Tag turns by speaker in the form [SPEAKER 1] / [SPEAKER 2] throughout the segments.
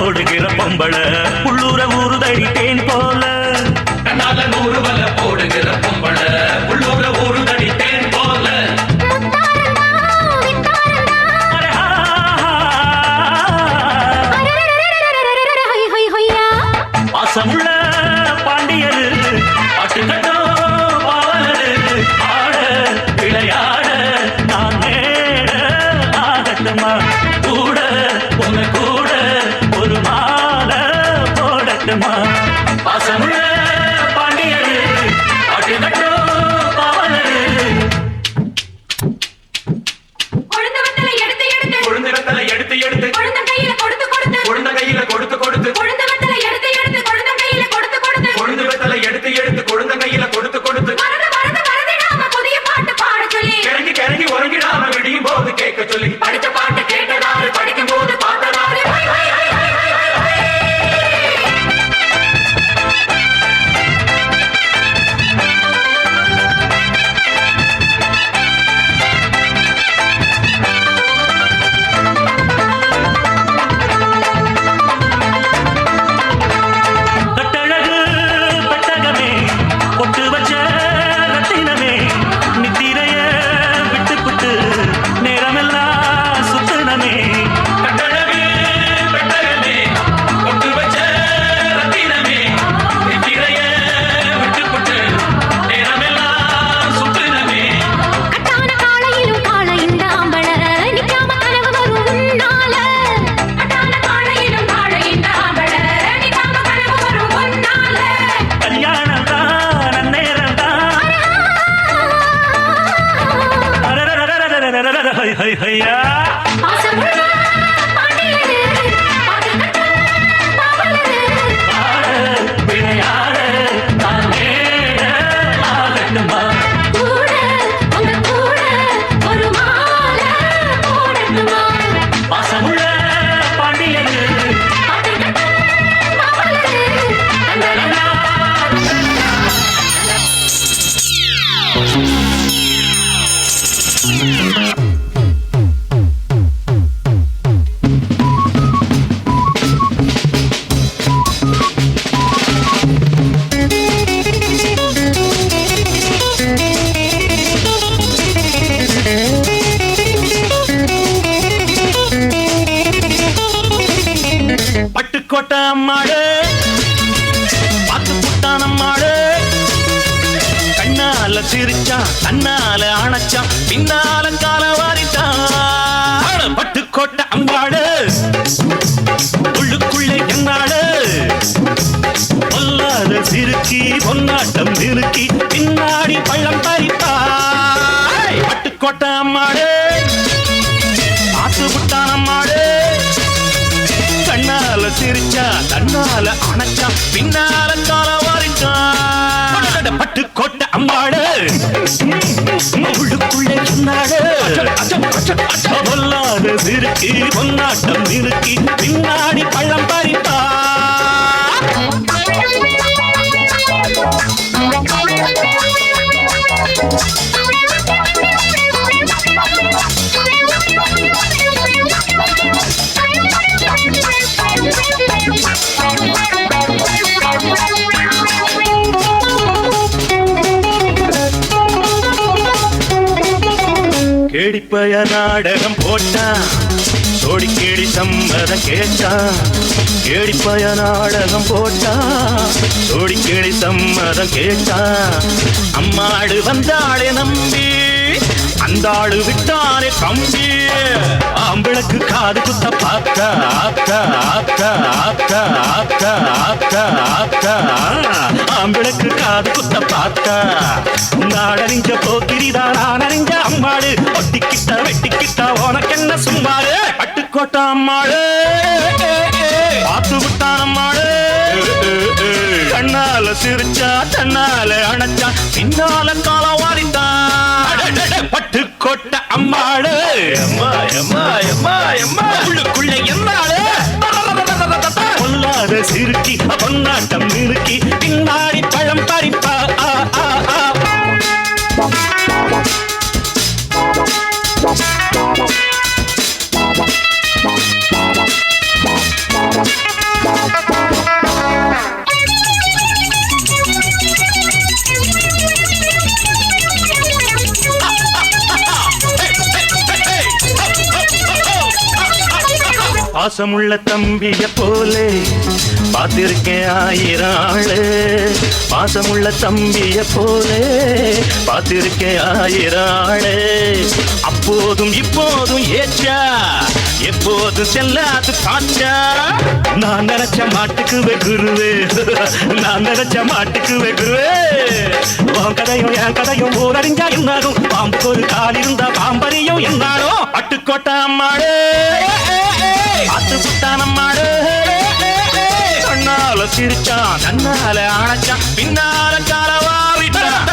[SPEAKER 1] ஓடுகிற பொம்பளை.
[SPEAKER 2] உள்ளூர ஊருதடி எடுத்து எடுத்து.
[SPEAKER 1] பட்டுக்கோட்டை அம்மாடு பார்த்து புட்டான் அம்மாடு கண்ணால சிரிச்சா கண்ணால அணைச்சா பின்னால கால வாரிட்டான். பட்டுக்கோட்டை அம்பாடு உள்ளுக்குள்ளே என்னாடு பொல்லாத சிறுக்கி பொன்னாட்டம் நிறுக்கி பின்னாடி பள்ளம் பறிப்பாய் பட்டுக்கோட்டை அம்மாடு. பார்த்து புட்டான் அம்மாடு சிரிச்சா தன்னால அணைச்சா பின்னால கால வாரிட்டான் பட்டு கோட்டை அம்பாடு உள்ளுக்குள்ளே சொன்னாடு பொல்லாத சிறுக்கி பொன்னாட்டம் இருக்கி பின்னாடி பழம் பறி வெடிப்பய நாடகம் போட்டான் சோடி கேடி சம்மத கேட்டான் கேடிப்பய நாடகம் போட்டான் சோடி கேடி சம்மதம் கேட்டான் அம்மாடு வந்தாளே நம்பி அந்த ஆளு விட்டானே தம்பி. ஆம்பிளக்கு காது குத்த பார்த்தா ஆத்தா ஆத்தா ஆத்தா ஆத்தா ஆத்தா ஆத்தா ஆம்பிளக்கு காது குத்த பார்த்தா நாடறிஞ்ச போக்கிரிதான் நானறிஞ்ச அம்மாடு ஒட்டிக்கிட்ட வெட்டிக்கிட்ட உனக்கு என்ன சும்மாடு பட்டுக்கோட்டை அம்மாடு பார்த்து விட்டான் அம்மாடு கண்ணால சிரிச்சா தன்னால அணைச்சா பின்னால காலம் வாரிட்டான் பட்டு கொட்ட அம்மாடு அம்மா அம்மா அம்மா அம்மா உள்ளுக்குள்ள என்னாடு பொல்லாத சிறுக்கி பொன்னாட்டம் நிறுக்கி பின்னாடி பழம் பறிப்பா பாசமுள்ள தம்பிய போலே பார்த்திருக்கேன் ஆயிரம் ஆளு. பாசமுள்ள தம்பிய போலே பார்த்திருக்கேன் ஆயிரம் ஆளு. அப்போதும் இப்போதும் ஏச்சா எப்போது செல்லாது காற்றா. நான் நினைச்ச மாட்டுக்கு வெகுருவே நான் நினைச்ச மாட்டுக்கு வெகுருவே உன் கதையும் என் கதையும் ஊரறிஞ்சா என்னாகும் பாம்புக்கு ஒரு கால் இருந்தா பாம்பரியும் என்னாலும். பட்டுக்கோட்டை அம்மாடே பார்த்து புத்தானம் மாடு. கண்ணால சிரிச்சான் கண்ணால அணைச்சான் பின்னால காலவாவிட்டான்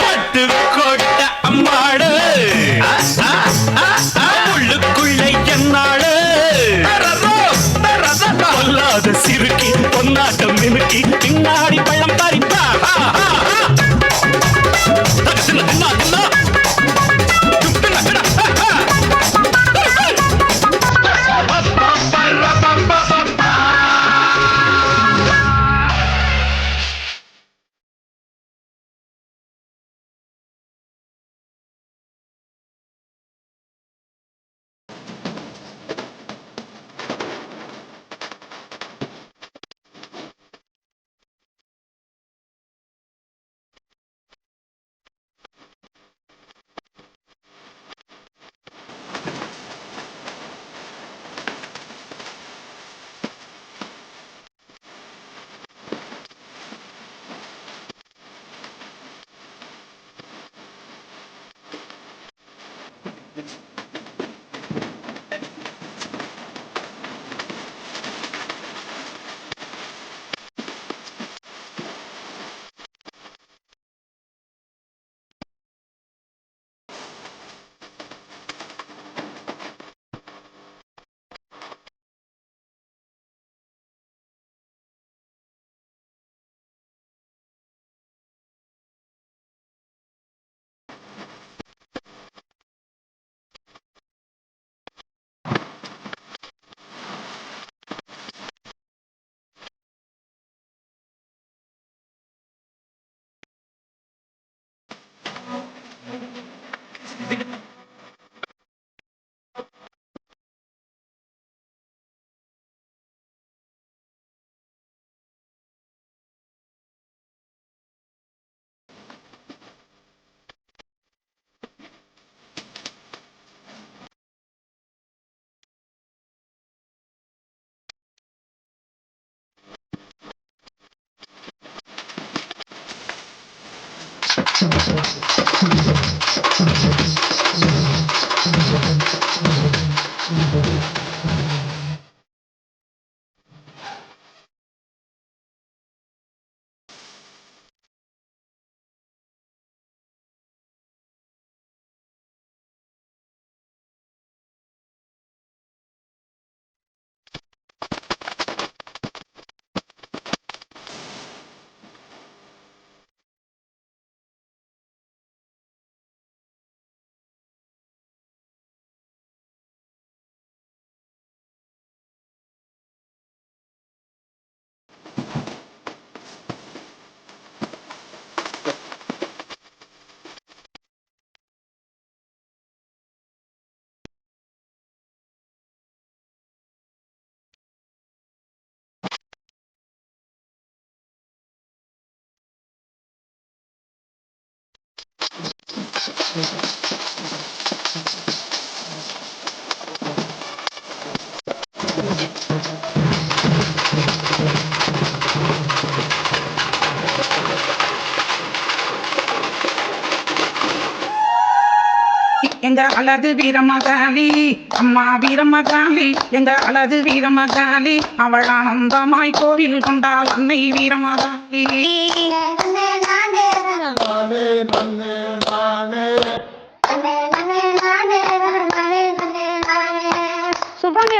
[SPEAKER 1] பட்டு கொட்ட அம்மாடு. Thank you.
[SPEAKER 3] எங்க அழகு வீரமகாளி அம்மா வீரமகாளி எங்க அழகு வீரமகாளி அவள் ஆனந்தமாய் கோவில் கொண்டாள் அன்னை வீரமகாளி
[SPEAKER 4] நானே நானே நானே. சுபமே